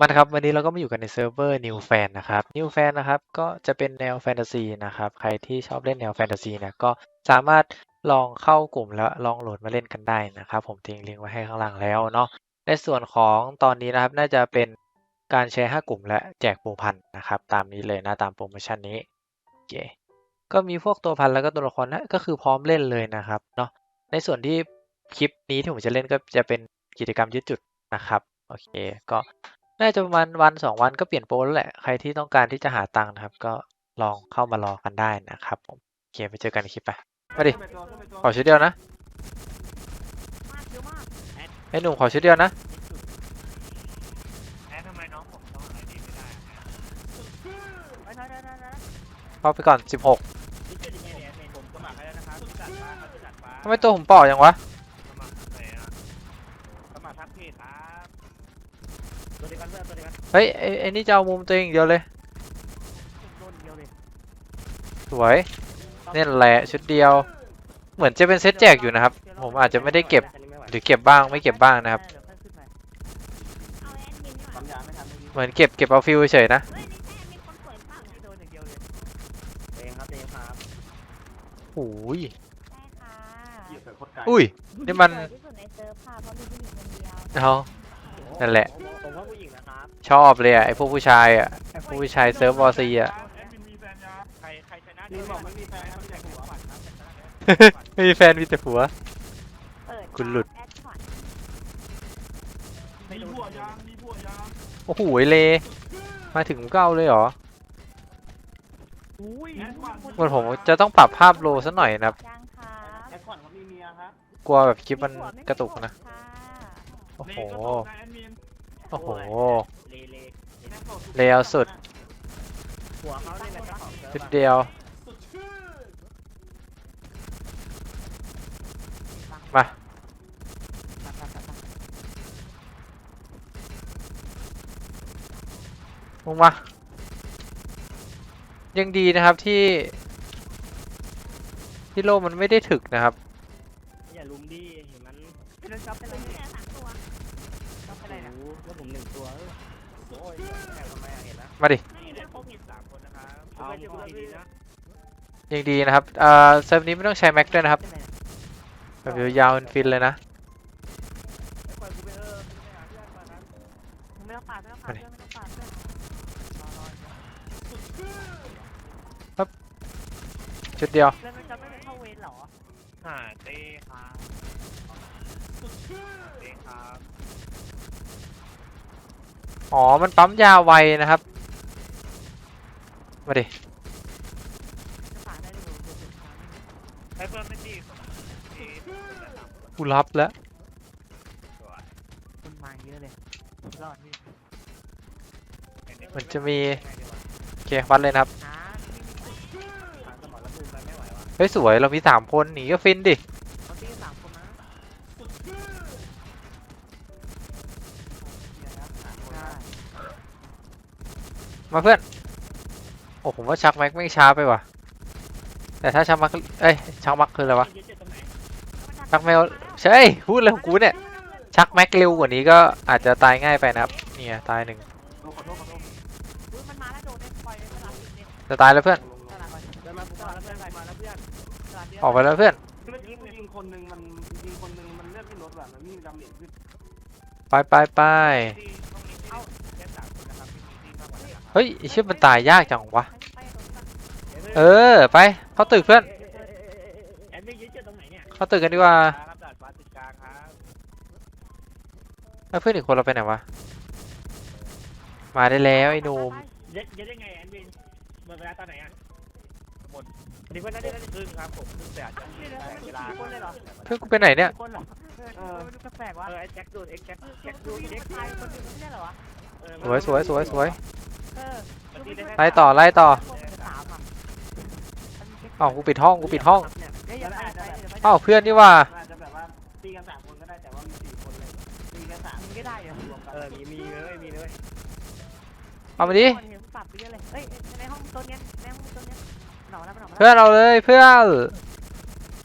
มานครับวันนี้เราก็มาอยู่กันในเซิร์ฟเวอร์ New Fan นะครับ New Fan นะครับก็จะเป็นแนวแฟนตาซีนะครับใครที่ชอบเล่นแนวแฟนตาซีเนี่ยก็สามารถลองเข้ากลุ่มแล้วลองโหลดมาเล่นกันได้นะครับ ผมทิ้งลิงก์ไว้ให้ข้างล่างแล้วเนาะในส่วนของตอนนี้นะครับน่าจะเป็นการแชร์5กลุ่มและแจกปรพันนะครับตามนี้เลยนะตามโปรโมชั่นนี้โอเคก็มีพวกตัวพันแล้วก็ตัวละครนะก็คือพร้อมเล่นเลยนะครับเนาะในส่วนที่คลิปนี้ที่ผมจะเล่นก็จะเป็นกิจกรรมยึดจุดนะครับโอเค ก็ น่าจะประมาณวันสองวันก็เปลี่ยนโปรแล้วแหละ ใครที่ต้องการที่จะหาตังค์นะครับ ก็ลองเข้ามารอกันได้นะครับผมโอเคไปเจอกันในคลิปไปมาดิขอชุดเดียวนะไอ้หนุ่มขอชุดเดียวนะแอนทำไมน้องผมต้องอะไรดีไม่ได้อะเข้าไปก่อน16นี่เป็นยังไงเนี่ยเนี่ยผมสมัครให้แล้วนะครับจัดฟ้าเขาจะจัดฟ้าทำไมตัวผมเปล่าอย่างวะ สมัครไหนอะสมัครทักเพจครับตัวเดียวกันเพื่อนตัวเดียวกันเฮ้ยไอ้ไอ้นี่จะเอามุมตัวเองอย่างเดียวเลย โดนเดียวเลยสวยนี่แหละชุดเดียว เหมือนจะเป็นเซตแจกอยู่นะครับ ผมอาจจะไม่ได้เก็บ หรือเก็บบ้างไม่เก็บบ้างนะครับ เอาแอดมินดีกว่าทำยาไม่ทำไม่ดีเหมือนเก็บเก็บเอาฟิลเฉยๆนะ เฮ้ยนี่แอดมินคนสวยเปล่าเนี่ยโดนอย่างเดียวเลยเองครับเองครับโอ้ย ใช่ค่ะเหยียบแบบโคตรไกลอุ้ย นี่มัน สวยที่สุดในเซิร์ฟค่ะเพราะมีผู้หญิงคนเดียว เอานั่นแหละ ผมว่าผู้หญิงนะครับ ชอบเลยอะไอ้พวกผู้ชายอะไอ้พวกผู้ชายเซิร์ฟวอซีอะแอดมินมีแฟนยังใครใครชนะนี่บอกไม่มีแฟนครับแจกหัวบัตรครับไม่มีแฟนมีแต่ผัว เปิดคุณหลุด แอดพอร์ตมีบัวยังมีบัวยังโอ้โหเลมาถึงก็เอาเลยเหรออุ้ยเหมือนผมจะต้องปรับภาพโลสักหน่อยนะครับ ยังค่ะแอดก่อนเขามีเมียครับกลัวแบบคลิปมันกระตุกนะค่ะโอ้โหแอดมิน โอ้โห เลเลเลวสุด หัวเขาเนี่ยแหละเจ้าของเซิร์ฟชุดอะเดียว มา ลงมา ยังดีนะครับที่ ที่โลมันไม่ได้ถึกนะครับ อย่าลุมดิเห็นมันเป็นช็อปเป็นเลยเนี่ย แล้วผมหนึ่งตัวเออโอ้ยแอบทำไมอะเห็นนะมาดิ ไม่ได้ครบเนี่ยสามคนนะครับเอาเอาดีๆนะยังดีนะครับ เอ่อเซิร์ฟนี้ไม่ต้องใช้แม็กด้วยนะครับ แบบยาวๆฟินๆเลยนะไม่ปล่อยกูไปเออไปหาเพื่อนก่อนนะไม่ต้องปาดไม่ต้องปาดเพื่อนไม่ต้องปาดเพื่อนรอรอชุดเดียว เพื่อนมันจะไม่ได้เข้าเวรเหรอ หาเต้ครับเต้ครับ อ๋อ มันปั๊มยาไวนะครับ มาดิได้เพื่อนไม่ตีกูรับแล้วตันมาเยอะเลย รอดนี่มันจะมี โอเค วัดเลยนะครับ หาเฮ้ย สวย เรามีสามคนหนีก็ฟินดิ เขาตีสามคนนะได้ มาเพื่อน โอ้ผมว่าชักแม็กไม่งช้าไปว่ะ แต่ถ้าชักมักเอ้ยชักมักคืออะไรวะยึดจุดตรงไหนชักแมวใช่พูดเลยของกูเนี่ย ชักแม็กเร็วกว่านี้ก็อาจจะตายง่ายไปนะครับ เนี่ยตายหนึ่งขอโทษขอโทษอุ๊ยมันมาแล้วโดนได้ปล่อยเลยสลับอีกเนี่ยจะตายแล้วเพื่อนสลับก่อนเดินมาผมมาแล้วเพื่อนมาแล้วเพื่อนสลับเยอะออกไปแล้วเพื่อนเมื่อกี้กูยิงคนหนึ่งมันยิงคนหนึ่งมันเลือดไม่ลดแบบมันไม่มีดาเมจขึ้นไปไปไป เฮ้ยไอ้เชื่อมันตายยากจังวะไปตรงนั้นเออไปเข้าตึกเพื่อนแอนไม่ยึดจุดตรงไหนเนี่ยเข้าตึกกันดีกว่าครับดาดฟ้าตึกกลางครับแล้วเพื่อนอีกคนเราไปไหนวะ มาได้แล้วไอ้หนุ่มยึดยึดได้ไงแอนวินหมดเวลาตอนไหนอะหมดพอดีว่าน่าจะได้ครึ่งครับผมครึ่งแต่อาจจะนี่เลยได้มันเวมีลากี่คนเลยเหรอเพื่อนกูไปไหนเนี่ยคนเหรอเออมันดูแปลกๆวะเออไอ้แจ็คดูดไอ้แจ็คแจ็คดูดูดมีไอ้แจ็คชายคนหนึงไม่ใช่เหรอวะสวยสวยสวยสวยเออ ไล่ต่อไล่ต่อคนเป็นสามอะอ้าวกูปิดห้องกูปิดห้องเดี๋ยวอย่าไปไปเดี๋ยวไปอ้าวเพื่อนนี่ว่ามันอาจจะแบบว่าตีกันสามคนก็ได้แต่ว่ามีสี่คนเลยตีกันสามมึงก็ได้เหรอรวมกันเออมีมีเลยมีเลยเอามาดิคนเห็นปรับไปเยอะเลยเฮ้ยในห้องตัวเนี้ยในห้องตัวเนี้ยหนอนแล้วหนอนแล้วเพื่อนเอาเลยเพื่อน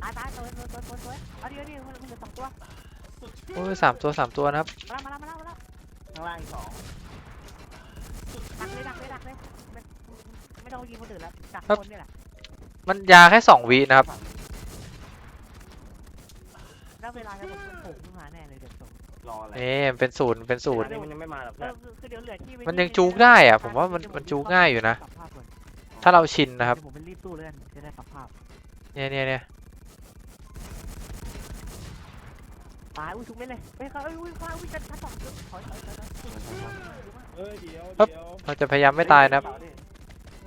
ตายตายตัวตัวตัวตัวตัวเอาดิเอาดิมันเหลือสองตัวโอ้ยสามตัวสามตัวนะครับมาแล้วมาแล้วมาแล้วมาแล้วข้างล่างอีกสอง เลยไม่ ไม่ต้องยิงคนอื่นแล้วดักคนนี่แหละมันยาแค่สองวินะครับ แล้วเวลาจะหมดมันโผล่ขึ้นมาแน่เลยเดี๋ยวส่งรออะไรนี่มันเป็นศูนย์เป็นศูนย์อัมันยังไม่มาหรอกเอเพื่ออนคือคือเดี๋ยวเหลือที่ไว้มันที่ยังจูกได้อะผมว่ามันมันจูกง่ายอยู่นะปรับภาพก่อนถ้าเราชินนะครับเดี๋ยวผมเป็นรีบตู้เลยกันจะได้ปรับภาพเนี่ยเนี่ยเนี่ยตายอุ้ยทุกเม็ดเลยเฮ้ยเขาเอ้ยอุ้ยเขาอุ้ยจะชั้นสองถอยถอยถอยถอยเออเดี๋ยวปึ๊บเดี๋ยวเราจะพยายามไม่ตายนะครับ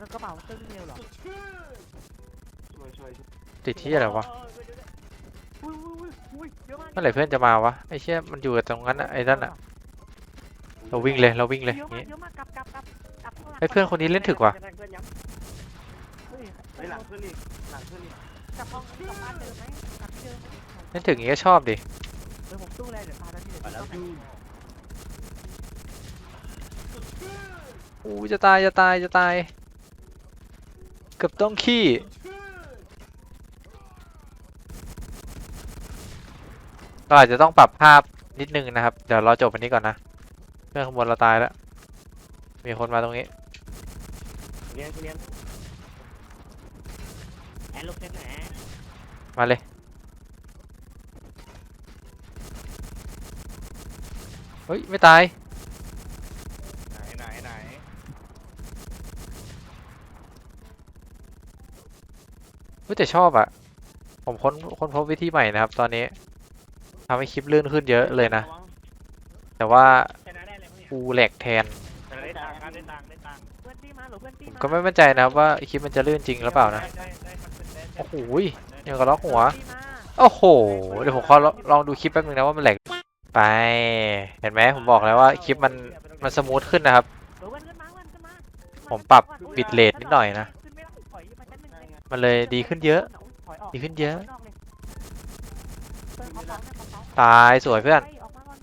แล้วกระเป๋าเติ้งเร็วเหรอช่วยช่วยช่วยติดที่อะไรวะอุ้ยอุ้ยอุ้ยอุ้ยเยอะมากเมื่อไหร่เพื่อนจะมาวะไอ้เชี่ยมันอยู่กับตรงนั้นอะไอ้นั่นอะเราวิ่งเลยเราวิ่งเลยเยอะอย่างมากงี้ เยอะมากกลับกลับกลับกลับข้างหลังไอ้เพื่อนคนนี้เล่นถึกว่ะเพื่อนย้ำเฮ้ยเฮ้ยหลังขึ้นอีกหลังขึ้นอีกกลับห้องกลับบ้านเดิมไหมกลับที่เดิมไหมเล่นถึงอย่างงี้ก็ชอบดิเออผมสู้เลยเดี๋ยวตายแล้วที่เดี๋ยวแล้วต้องอู้จะตายจะตายจะตายเกือบต้องขี้เราอาจจะต้องปรับภาพนิดนึงนะครับ เดี๋ยวเราจบอันนี้ก่อนนะเพื่อนข้างบนเราตายแล้ว มีคนมาตรงนี้เรียนเรียนแอนลูกเซนไหนมาเลยเฮ้ย ไม่ตาย ไหนไหนไหน เฮ้ยแต่ชอบอะผมค้นค้นพบวิธีใหม่นะครับ ตอนนี้ทำให้คลิปลื่นขึ้นเยอะเลยนะ แต่ว่าชนะได้เลยมั้งเนี่ยกูแหลกแทนชนะได้ตังค์ครับได้ตังค์ได้ตังค์เพื่อนตีมาหรือเพื่อนตีผมมาก็ไม่มั่นใจนะครับว่าคลิปมันจะลื่นจริงหรือเปล่านะได้ได้ได้ครับได้ได้โอ้โหยยังกับล็อกหัวตีมาโอ้โห เดี๋ยวผมขอลองลองดูคลิปแป๊บนึงนะว่ามันแหลกไป เห็นไหมผมบอกแล้วว่าคลิปมันมันสมูทขึ้นนะครับเดี๋ยวเพื่อนขึ้นมาเพื่อนขึ้นมาขึ้นมาผมปรับบิตเรทนิดหน่อยนะ มันเลยดีขึ้นเยอะถอยออกดีขึ้นเยอะถนอกเลยเพื่อนเขาเผาเนี่ยเขาเผาตายสวยเพื่อนไปออกมาก่อน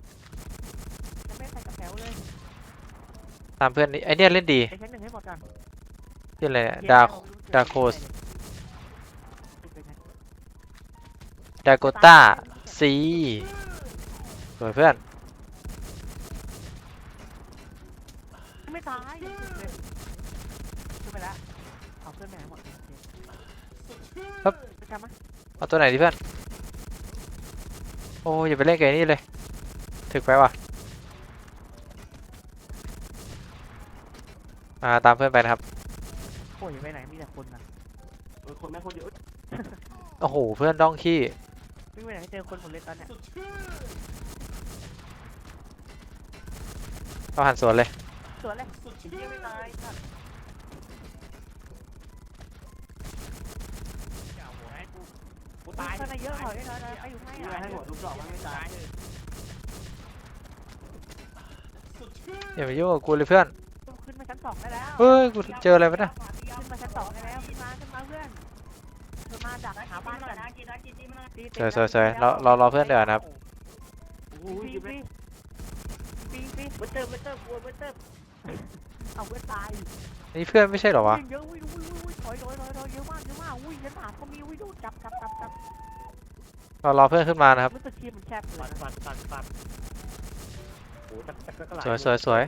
จะไม่ใส่กระแถวเลยตามเพื่อนนี่ไอเนี่ยเล่นดีไปชั้นหนึ่งให้หมดก่อนที่อะไรเนี่ยดาดาโคสดาโกต้าซีสวยเพื่อนไม่ตายขึ้นไปแล้วเอาเพื่อนแม่หมดโอเคครับไปจำมั้ยเอาตัวไหนดีเพื่อน โอ้ยอย่าไปเล่นกับไอ้นี่เลย ถึกไปว่ะมาตามเพื่อนไปนะครับ โอ้ยไปไหนมีแต่คนนะเออคนแม่งคนเยอะโอ้โหเพื่อนด้องขี้วิ่งไปไหนเจอคนหมดเลยตอนเนี้ยเราหันสวนเลย สวนเลยเยี่ยไม่ตายสัตว์ เอาหัวให้กูกู ตายยข้าเยอะถอยได้ถอยได้ไปอยู่ข้างเยี่ยให้หัวทุกดอกมันไม่ตายอย่ามายุ่งกับกูเลยเพื่อน ขึ้นมาชั้นสองได้แล้ว เฮ้ย กูเจออะไรปะเนี่ยขึ้นมาชั้นสองได้แล้วขึ้นมาขึ้นมาเพื่อนขึ้นมาดักหาบ้านก่อนตีสวยสวยสวยเราเรารอเพื่อนเดี๋ยวนะครับปีปีปีปีเบอร์เตอร์เบอร์เตอร์กลัวเบอร์เตอร์เอาเพื่อนตายนี่เพื่อนไม่ใช่หรอวะเยอะอุ้ยอุ้ยอุ้ย ถอยถอยถอยถอยเยอะมากเยอะมากอุ้ยชั้นสามก็มีอุ้ยดูจับจับจับจับเรารอเพื่อนขึ้นมานะครับ รู้สึกทีมมันแคบเลปัยดปัดปัดปัดโอ้ตักตักก็หลาสวยสวยสวย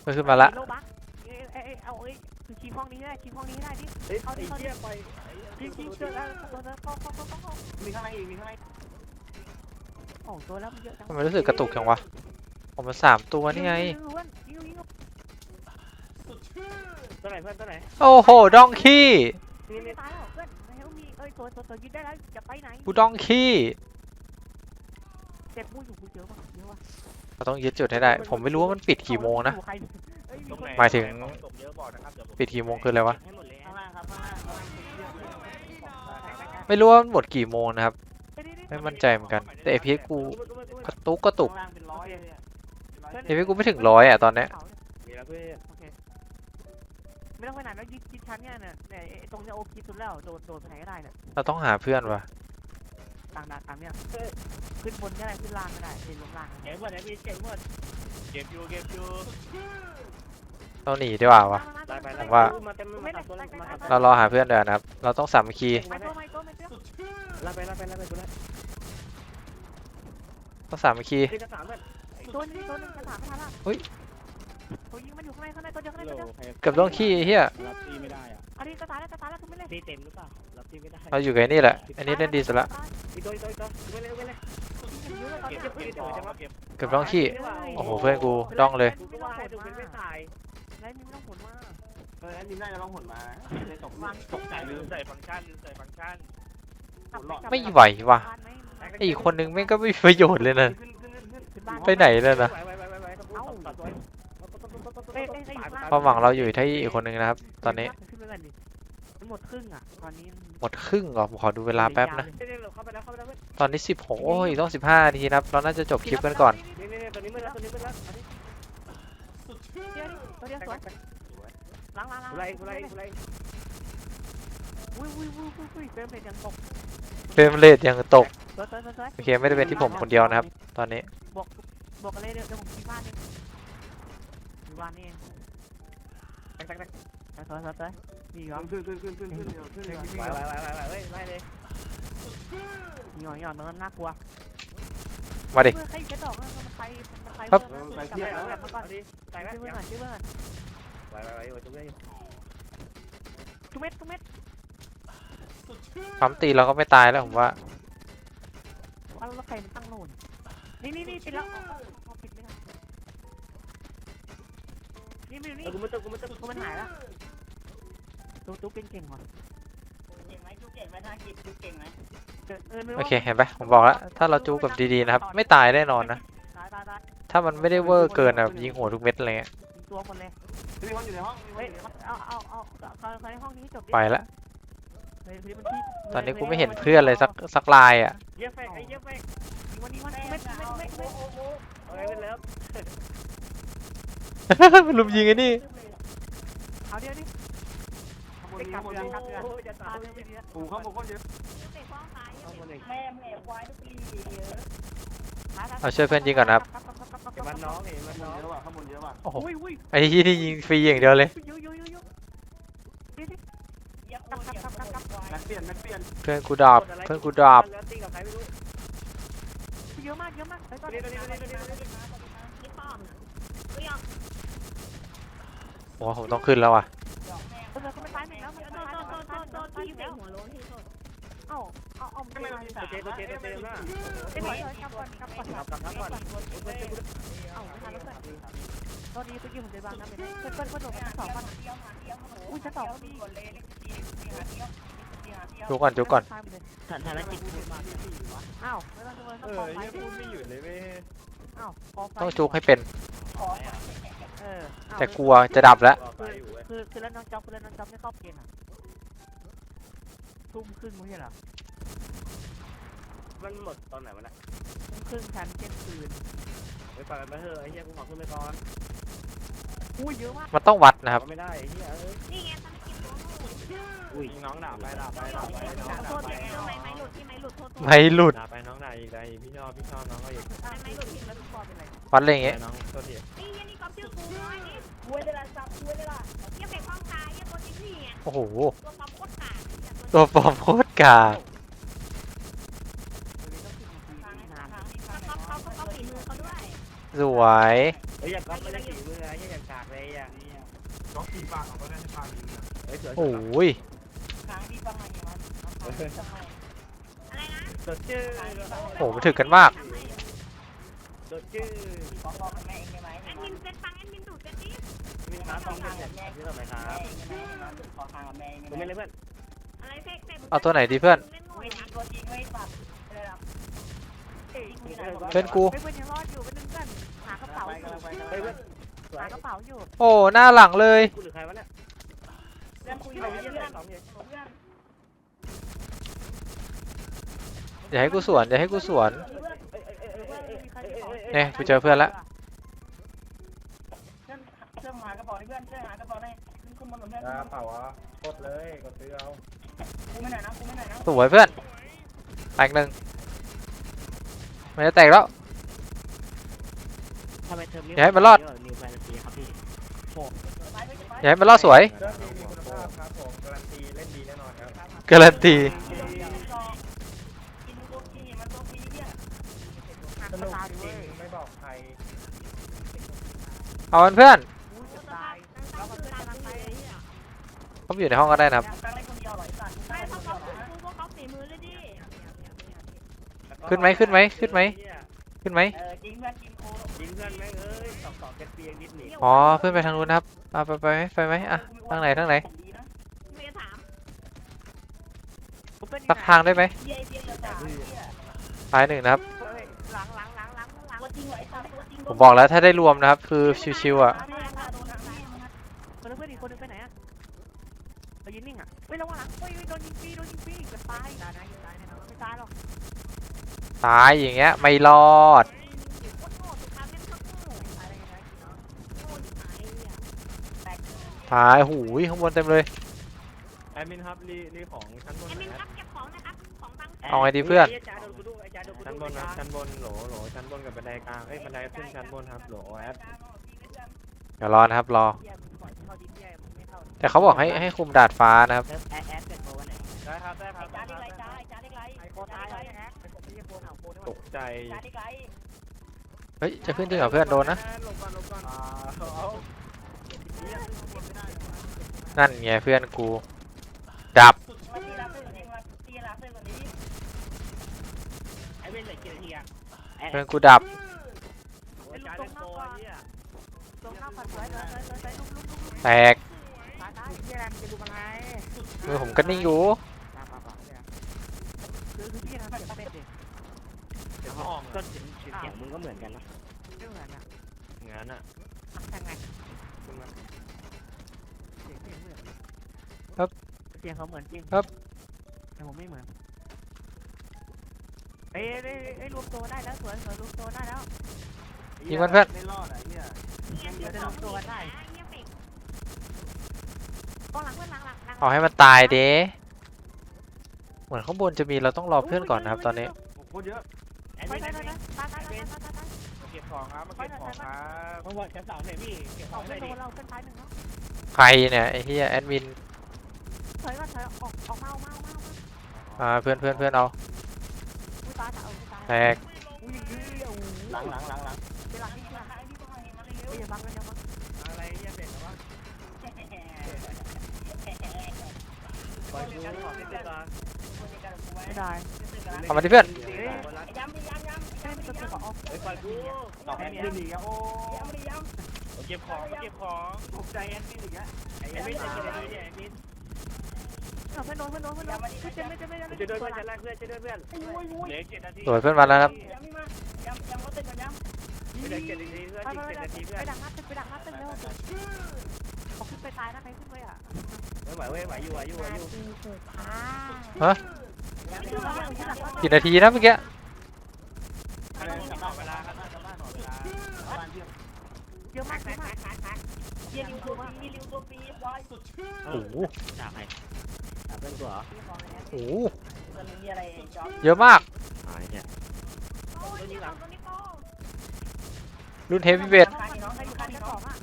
เพื่อนขึ้นมาละ โลบักเอ้ยเอ้ยเอ้ยเอาเอ้ยคือคีย์ห้องนี้ให้ได้คีย์ห้องนี้ให้ได้ดิเฮ้ยไอ้เหี้ยไปคีย์คีย์เจอแล้วตัวนั้นเข้าเข้าเข้าเข้าเข้ามีข้างในอีกมีข้างในโอ้ตัวแล้วมันเยอะจังทำไมรู้สึกกระตุกจังวะ ผมมันสามตัวนี่ไงยิงยิงยิงยิง ตัวไหนเพื่อนตัวไหนโอ้โหด้องขี้ยิงไม่ตายหรอกเพื่อนในเฮลมีเอ้ยตัวตัวตัวยึดได้แล้วอย่าไปไหนกูด้องขี้เจ็บมุ้ยอยู่กูเยอะมากเยอะว่ะเราต้องยึดจุดให้ได้ ผมไม่รู้ว่ามันปิดกี่โมงนะ ใครเอ้ยมีตรงคนไหนหมายถึง ตกเยอะบอกนะครับเดี๋ยวผมปิดกี่โมงคืออะไรวะให้หมดเลยข้างล่างครับข้างล่างข้างล่างเยอะไม่รู้ว่ามันหมดกี่โมงนะครับ เอ้ยนี่นี่ไม่มั่นใจเหมือนกัน แต่เอพีกูกระตุกกระตุกข้างล่างเป็นร้อยเลยอะเอพีกูไม่ถึงร้อยอะตอนเนี้ยมีแล้วเพื่อนโอเค ไม่ต้องไปไหนแล้วยึดยึดชั้นเนี่ยเนี่ยเนี่ยไอ้ตรงเนี้ยโอคิดสุดแล้วโดดโดดไปไหนก็ได้เนี่ยเราต้องหาเพื่อนว่ะต่างด่านตามเนี่ยขึ้นบนก็ได้ขึ้นล่างก็ได้เดินลงล่างก็เกได้มหมดไอ้พี่เกมหมดเกมยูเกมยูเราหนีดีกว่าวะ ไปไปผมว่า มาเต็มมาตัดตัวมาตัดเรารอหาเพื่อนเดี๋ยวนะครับ เราต้องสามัคคีไม่ตัวไม่ตัวไม่ตัวลาไปลาไปลาไปตัวละต้องสามัคคีคือจะสามเพื่อนตัวนึงตัวนึงจะถามไม่ทันละเฮ้ย ตัวยิงมันมันอยู่ข้างในข้างในตัวเดียวข้างในตัวเดียวเกือบต้องขี้ไอ้เฮียรับตีไม่ได้อะอันนี้กระตายแล้วกระตายแล้วคุณไม่เล่นตีเต็มหรือเปล่ารับตีไม่ได้เราอยู่กับไอ้นี่แหละ อันนี้เล่นดีสุดละอีกตัวอีกตัวอีกตัวไม่เลยไม่เลยเก็บเก็บเก็บเก็บจังวะเก็บเกือบต้องขี้ โอ้โหเพื่อนกูด้องเลยกูว่าให้ดูเป็นไม่ตายแล้วนี่ไม่ต้องผลมากเออแอดมินน่าจะร้องหนมาเลยตกวางตกใจเลลืยมใส่ฟังก์ชันลืมใส่ฟังก์ชันไม่ไหวว่ะไอ้อีกคนนึงแม่งก็ไม่มีประโยชน์เลยนะขึ้นขึ้นขึ้นขึ้นขึ้นบ้านไปไหนเลยนะ เอ้ยเอ้ยเอ้ยอยู่ข้างล่างความหวังเราอยู่ที่อีกคนนึงนะครับ ตอนนี้ขึ้นไปก่อนดิมันหมดครึ่งอะตอนนี้หมดครึ่งเหรอผมขอดูเวลาแป๊บนะเดี๋ยวๆเข้าไปแล้วเข้าไปแล้วเว้ยตอนนี้สิบหกโอ้ยต้องสิบห้านาทีนะครับ เราน่าจะจบคลิปกันก่อน นี่นี่ตัวนี้มืดแล้วตัวนี้มืดแล้วอันนี้เดี๋ยวดิตัวเดียวสวยล้างล้างล้างกูไล่กูไล่กูไล่อุ้ยอุ้ยอุ้ยอุ้ยอุ้ยเฟรมเรทยังตกเฟรมเรทยังตก สวยสวยสวยสวยโอเคไม่ได้เป็นที่ผมคนเดียวนะครับ ตอนนี้ บวกบวกกันเลยเดี๋ยวเดี๋ยวผมที่บ้านเอง ที่บ้านนี่เองแตกแตกแตกสวยสวยสวยสวยมีเหรอขึ้นขึ้นขึ้นขึ้นขึ้นขึ้นขึ้นไว้ไว้ไว้ไว้ไว้เฮ้ยไล่เลยหน่อยหน่อยมันน่ากลัวมาดิใครอยู่แค่ดอกมันใครมันใครครับเพิ่มมันกลับมาแบบมาก่อนดิตายไหมชื่เพื่อนเพื่อนไว้ไว้ไว้ไว้ตัวเพื่อนทุกเม็ดทุกเม็ดปั๊มตีเราก็ไม่ตายแล้วผมว่าว่าแล้วใครมันตั้งโน่นนี่นี่นี่ปิดแล้วเอาเอาเอาปิดไม่ได้ นี่ไม่ดูนี่กูไม่ต้องกูไม่ต้องกูมันหายแล้วตุ๊กตุ๊กเก่งๆว่ะเก่งไหมจุ๊เก่งไหมท่ากินจุ๊เก่งไหมเออเออไม่รู้โอเคเห็นปะผมบอกแล้วถ้าเราจูกับดีๆนะครับ ไม่ตายแน่นอนนะ ตายตายตายถ้ามันไม่ได้เวอร์เกินอะยิงหัวทุกเม็ดอะไรเงี้ยยิงตัวคนเลยมีคนอยู่ในห้องมีคนเฮ้ยอยู่ในห้องเอาเอาเอาเอาเอาในห้องนี้จบดิไปละ เฮ้ยมันที่ตอนนี้กูไม่เห็นเพื่อนเลยสักสักลายอะเยี่ยแฟกไอ้เยี่ยแฟกยิงวันนี้วันทุกเม็ดทุกเม็ดทุกเม็ดทุกเม็ดเอาไว้เป็นเลิฟ มันลุมยิงไอ้นี่เอาเดี๋ยวดิข้างบนมีข้างบนมีโอ้ยจะตาเอายเดี๋ยวดิเดี๋ยวโอ้ข้างบนคนเยอะเอาคนหนึ่งแม่แม่ควายทุกปีเยอะตายตายเอาช่วยเพื่อนยิงก่อนนะครับเห็นมันน้องเห็นมันข้างบน้นองเยอะว่ะข้างบนเยอะว่ะโอ้โหอุ้ยอุ้ยไอ้ที่นี่ยิงฟรีอย่างเดียวเลยยุยยุยยุยยุยดิดิเยี่ยมโคตรเยี่ยมโคตรควายแม็กเปลี่ยนแม็กเปลี่ยนเพื่อนกูดรอปเพื่อนกูดรอปแล้วตีกับใครไม่รู้เยอะมากเยอะมากไปก่อน โอ้ผมต้องขึ้นแล้วอะเออก็ไม่ตายหนึ่งแล้วมันโทตายษโทษโทษโทษที่เด็กหัวโล้นที่โทษเอ้าเอาเอาทำไมเรามีสามตัวเจตัวเจตัวเจหน้าเอ้ยถอยถอยกลับก่อนกลับก่อนกลับกลับกลับก่อนเอ้าไม่ทันแล้วเพื่อนตอนนี้ตะกี้ผมจะวางน้ำไปเพื่อนเพื่อนเพื่อนโดดชั้นสองก่อนเที่ยวหาเที่ยวหัวโล้อุ้ยชั้นสองก็มีนเลยเล็กตีตีหาเที่ยวตีหาเที่ยวจุกก่อนจุกก่อนฐานกิจอ้าวไม่ต้องจะมาเอต้องอไฟยังพูดไม่หยุดเลยเว้ยอ้าวกองไฟต้องจุกให้เป็น เออแต่กลัวจะดับแล้ว รอไฟอยู่เว้ยคือคือแล้วน้องจ๊อบคือแล้วน้องจ๊อบไม่เข้าเกณฑ์อะทุ่มครึ่งไม่ใช่เหรอมันหมดตอนไหนวะเนี่ยทุ่มครึ่งแทนเที่ยงคืนไปฟังกันไปเถอะไอ้เหี้ยกูขอขึ้นไปก่อนอุ้ยเยอะมากมันต้องวัดนะครับก็ไม่ได้ไอ้เหี้ยเอ้ยนี่ไงทำกินตัว อุ้ยน้องด่าไปด่าไปด่าไปน้องด่าโทษไปเดี๋ยวไม้ไม้หลุดที่ไม้หลุดโทษโทษไม่หลุดด่าไปน้องด่าอีกได้พี่ชอบพี่ชอบน้องก็อีกไม้หลุดที่แล้วทุกคนเป็นไรวัดอะไรอย่างเงี้ยน้องตัวทีนี่ยันนี่ก๊อฟชื่อกูน้อยนี่หวยเวลาซับหวยเวลาเยี่ยมไปห้องตายเยี่ยมคนที่นี่ไงโอ้โหตัวความโคตรต่าตัวปลอมโคตรกาสวยเฮ้ยอยากก๊อปไม่ได้ฝีมืออะไรอยากกากเลยอะล็อกตีปากเขาก็ได้ให้ปากยิงเฮ้ยสวยโอ้ย อะไรนะสดชื่อโอ้โหมันถึกกันมากสดชื่อขอบอกแม่เองได้ไหมแอดมินเซตฟังแอดมินดูเซตดิมีน้ำต้องเป็นแบบนี้ทำไมครับแม่เองได้ไหมขอทางกับแม่เองกูไม่เล่นเพื่อนอะไรเฟกเฟกเอาตัวไหนดีเพื่อน เล่นงวยนะตัวจริงไม่ตัดเลยหรอเพื่อนกูเพื่อนยังรอดอยู่เป็นหนึ่งเพื่อนหากระเป๋าอยู่เฮ้ยเพื่อนสวยหากระเป๋าอยู่โอ้หน้าหลังเลยกูหรือใครวะเนี่ยเรื่องคุยเอาเรื่เยี่ยองมสองเยี่ยมเพื่อน อย่าให้กูสวน อย่าให้กูสวน เนี่ยกูเจอเพื่อนละเพื่อนเพื่อนหากระเป๋าให้เพื่อนเพื่อนหากระเป๋าให้ขึ้นขึ้นบนกับเพื่อนกระเป๋าอะกดเลยกดซื้อเอากูไม่ไหนนะกูไม่ไหนนะสวยเพื่อนแตกหนึ่งมันจะแตกแล้วทำไมเทอมนี้อย่าให้มันรอดนิวแฟนซีครับพี่ไปไปไปอย่าให้มันรอดสวยเริ่มดีมีคุณภาพครับผมการันตีเล่นดีแน่นอนครับการันตี กินตัวกี้มันตัวกี้เนี่ย หักสกนุระกตาจด้วริยงไม่บอกใครเอามันเพื่อนอุ้ยจะตายเขาอยู่ในห้องก็ได้นะครับตั้งได้คนเดียวเหรอไอ้สัตว์ไม่พวกเขาคุณครูพวกเขาฝีมือเลยดิขึ้นไหมขึ้นไหมขึ้นไหม ขึ้นไหมเออจริงเพื่อนจริงโคยิงเพื่อนแม่งเอ้ยสองสองเจ็ดปียังนิดหนีอ๋อเพื่อนไปทางนู้นนะครับเอาไปไปไหมไปไหมอะทางไหนทางไหนดีนะไม่ถามสักทางได้ไหมเยี่ยเยี่ยเลยจ้าเยี่ยซ้ายหนึ่งนะครับ ผมบอกแล้วถ้าได้รวมนะครับ คือชิวๆอะไม่ได้ค่ะโดนหนังแม่งนะคนนึงเพื่อนอีกคนนึงไปไหนอะเรายืนนิ่งอะเฮ้ยระวังหลังเฮ้ยโดนยิงฟรีโดนยิงฟรีเกือบตายตายนะตายแน่นอนไม่ตายหรอกตายอย่างเงี้ยไม่รอดโคตรโง่สุดท้ายเป็นโคตรโง่ตายได้ยังไงเนาะโง่ที่หายอะตายหูยข้างบนเต็มเลยแอดมินครับรีรีของชั้นบนไอ้หน่มิอนยคครัรับบเก็บของนะครับของตังค์ เอาไงดีเพื่อนไอ้จ่าโดนกูดูไอ้จ่าโดนกูชั้นดูบนครับชั้นบนโหลโหลชั้นบนกับบันไดกลางเอ้ยบันไดขึ้นชั้นบนครับโหลแอดเดี๋ยวรอนะครับรอเหี้ยมึงก่อนเข้าดินเหี้ยมึงไม่เข้าแต่เขาบอกให้ให้คุมดาดฟ้านะครับแอดแอดเสร็จโปรวันไหนได้ครับได้คไอ้รับจ้าเล็กไรจ้าไอ้จ้าเล็กไรไอ้โคตายแล้วแอดไอ้ผมที่จะโคเอาโคด้วยตกใจจ้าเล็กไรเฮ้ยจะขึ้นจริงเหรอเพื่อนโดนนะลงก่อนลงก่อนอ่าเอานั่นไงเพื่อนกู ดับมาตีลา เซอร์กว่านี้มาตีลาเซอร์กว่านี้ไอ้เว้นเหลือกี่นาทีอะเพื่อนกูดับโอ้ยจ่าได้โปรไอ้เหี้ยตรงข้ามผัดสวยเลยเลยเลยเลยลุกลุกลุกลุกแตกตายตายเหี้ยแรงจะดูอะไรมือผมก็นิ่งอยู่ตามมาก่อนเนี่ยคือคือพี่ทำเสียงเต้นดิเดี๋ยวเขาออกก็เสียงเสียงมึงก็เหมือนกันนะไม่เหมือนอะงั้นอะอะยังไงขึ้นมาเสียงเสียงเหมือนครับเสียงเขาเหมือนจริงครับแต่ผมไม่เหมือน เอ้ยเอ้ยเอ้ยรวมตัวได้แล้วสวยสวยรวมตัวได้แล้วยิงมันเพื่อน ไม่รอดอะเหี้ยเนี่ยคือของตัวได้เงี้ยเฟกกองหลังเพื่อนหลังหลังหลังเอาให้มันตายเด้เหมือนข้างบนจะมีเราต้องรอเพื่อนก่อนนะครับตอนนี้ โอ้โหเยอะไอ้ไปเว้นไปไอ้ไปเว้นไปไปไปไปไปไป มาเก็บของครับมาเก็บของครับมาบอกชั้นสองหน่อยพี่เก็บขออองกหน่เส้อนยดิโดนเราเส้นท้ายหนึ่งเนาะใครเนี่ยไอ้เฮียแอดมินถอยก่อนถอยออกออกมาออกมาออกมาออกมาอ่าเพื่อนเพื่อนเพื่อนเอาอุ้ย ตายตายเอาอุ้ยตายแตกอุ้ยยื้อโอ้โหหลังหลังหลังหลังเวลาที่เวลาเฮ้ยอย่าบังเลยอย่าบังอะไรเหี้ยเด็กเหรอวะปล่อยกูขอเสร็จก่อนไม่ได้ เอามาที่เพื่อนเฮ้ยย้ำย้ำย้ำแค่ไม่ต้องเก็บของออกเพื่อยกูตอกแอดมิขึ้นนอีกอะโอ้ย้ำย้ำเก็บของเก็บของตกใจแอดมินอีกอะไอ้เว้นจะกินอะไรเนี่ยไอ้มินเอาเพื่อนโดนเพื่อนโดนเพื่อนโดนไม่เจ็บไม่เจ็บไม่เจ็บไม่จะเจ็บด้วยเพื่อนจะแรกเพื่อนจะด้วยเพื่อนเหลือเจ็ดนาทีสวยเพื่อนมาแล้วครับย้ำนี่มาย้ำย้ำเขาเต้นก่อนย้ำเหลือเจ็ดนาทีเพื่อนไปอีกไปเจ็ดนาทีเพื่อไปนดักนัดไปดักนัดเต็มเร็วเขาขึ้นไปตายนะใครขึ้นไปอะไม่ไหวเว้ยไหวอยู่ไหวอยู่ไหวอยู่อ่าฮะไม่ถึงแล้วไม่ถึงแล้วกี่นาทีนะเมื่อกี้อะไรต่อเวลาครับต่อเวลาเยอะมากเยอะมากเยี่ยริวตัวปีริวตัวปีวายสุดโอ้โหด่าใครด่าเพื่อนกูเหรอโอ้โหมันมีอะไรจ๊อบเยอะมากหายเนี่ยโอ้ยนี่หลังตัวนี้โป้รุ่นเฮฟวีเวทข้างนี้น้องข้างนี้ใครข้างนี้จะน้สอองงอะ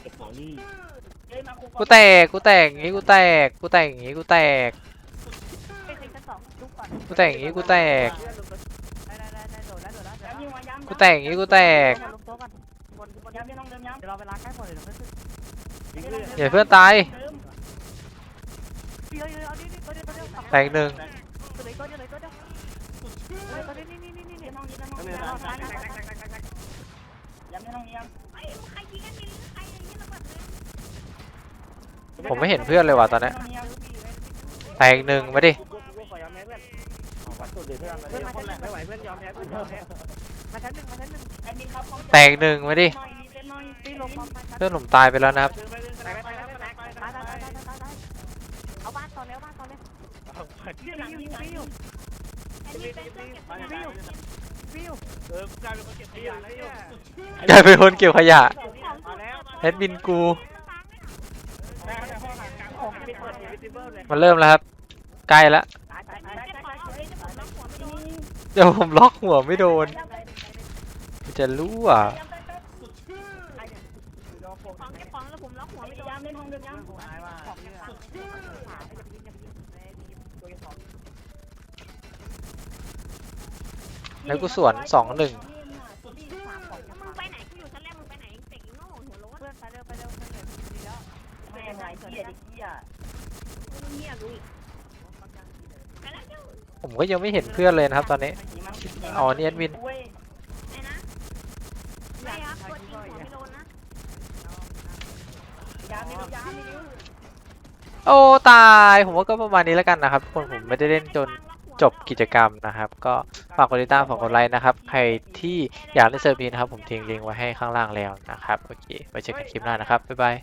เก็บของนี่เฮ้ยมากูกูแตก กูแตกอย่างงี้ กูแตก กูแตกอย่างงี้ กูแตกใครจะสองลุกก่อนกูแตกอย่างงี้ กูแตก ได้ได้ได้ได้โดดได้โดดได้เดี๋ยวย้ำยิงมาย้ำกูแตกอย่างงี้ กูแตกลุกโต๊ะกันบนบนย้ำยังน้องเดิมย้ำเดี๋ยวเราเวลาใกล้หมดเลยเดี๋ยวเพื่อนยิงเพื่อนอย่าเพื่อนตายเดิ มพี่เอาเอานี่นี่ตัวเดียวตัวเดียวแตกหนึ่งตัวไหนตัวเดียวเลยตัวเดียวตัวเดียวนี่นี่นี่นี่เดี๋ยวน้องยิงน้องเดี๋ยวเราตายนะย้ำยังน้องย้ำไอ้ใครยิงกันมินใครยิงระเบิดเลยผมไม่เห็นเพื่อนเลยว่ะตอนเนี้ยแตกหนึ่งมาดิกูกูขอยอมแพ้เพื่อนออกวัดสุดเลยเพื่อนเพื่อนคนแรกไม่ไหวเพื่อนยอมแพ้เพื่อนยอมแพ้มาชั้นหนึ่งมาชั้นหนึ่งแอดมินครับแตกหนึ่งมาดิหน่อยเต้นหน่อยตีลงมาชั้นเพื่อนผมตายไปแล้วนะครับ เพื่อนไปเพื่อนไปไปไปไปไปตายตายตายตายตายตายเอาบ้านต่อแล้วบ้านต่อเลยยิงหลังยิงหลังยิงไอ้นี่เป็นเครื่องเก็บขยะฟิวเออกูกลายเป็นคนเก็บขยะแล้วเนี่ยกลายเป็นคนเก็บขยะมาแล้วแอดมินกูได้แล้วห้องกลางของไม่เปิดอินวิซิเบิลเลยมันเริ่มแล้วครับ ใกล้ละตายตายไอ้ตายนี่เก็บของเฮ้ยจะผมล็อกหัวไม่โดนเดี๋ยวผมล็อกหัวไม่โดน จะรู้อะ ของเก็บของแล้วผมล็อกหัวไม่โดน ย้ำเล่นห้องเดิมย้ำ ตายว่าของเนี่ยขาไม่จะพิ้งจะพิ้งตัวยังสอง แล้วกูสวนสองหนึ่งมึงไปไหนกูอยู่ชั้นแรกมึงไปไหนเด็กอีโง่หัวโล้นเพื่อนไปเร็วไปเร็วไปเร็วดีแล้วงไรเหี้ยดิเหี้ยเหี้ยรู้อีกไปแล้วเจ้าผมก็ยังไม่เห็นเพื่อนเลยนะครับตอนนี้ อ๋อนี่แอดมิน ไอ้นะไม่ครับกดยิงหัวไม่โดนนะยาไม่รู้ยาไม่รู้โอ้ตาย ผมว่าก็ประมาณนี้แล้วกันนะครับทุกคนผมไม่ได้เล่นจน จบกิจกรรมนะครับ ก็ฝากกดติดตามฝากกดไลค์นะครับ ใครที่อยากเล่นเซิร์ฟนี้นะครับ ผมทิ้งลิงก์ไว้ให้ข้างล่างแล้วนะครับ โอเค ไว้เจอกันคลิปหน้านะครับ บ๊ายบาย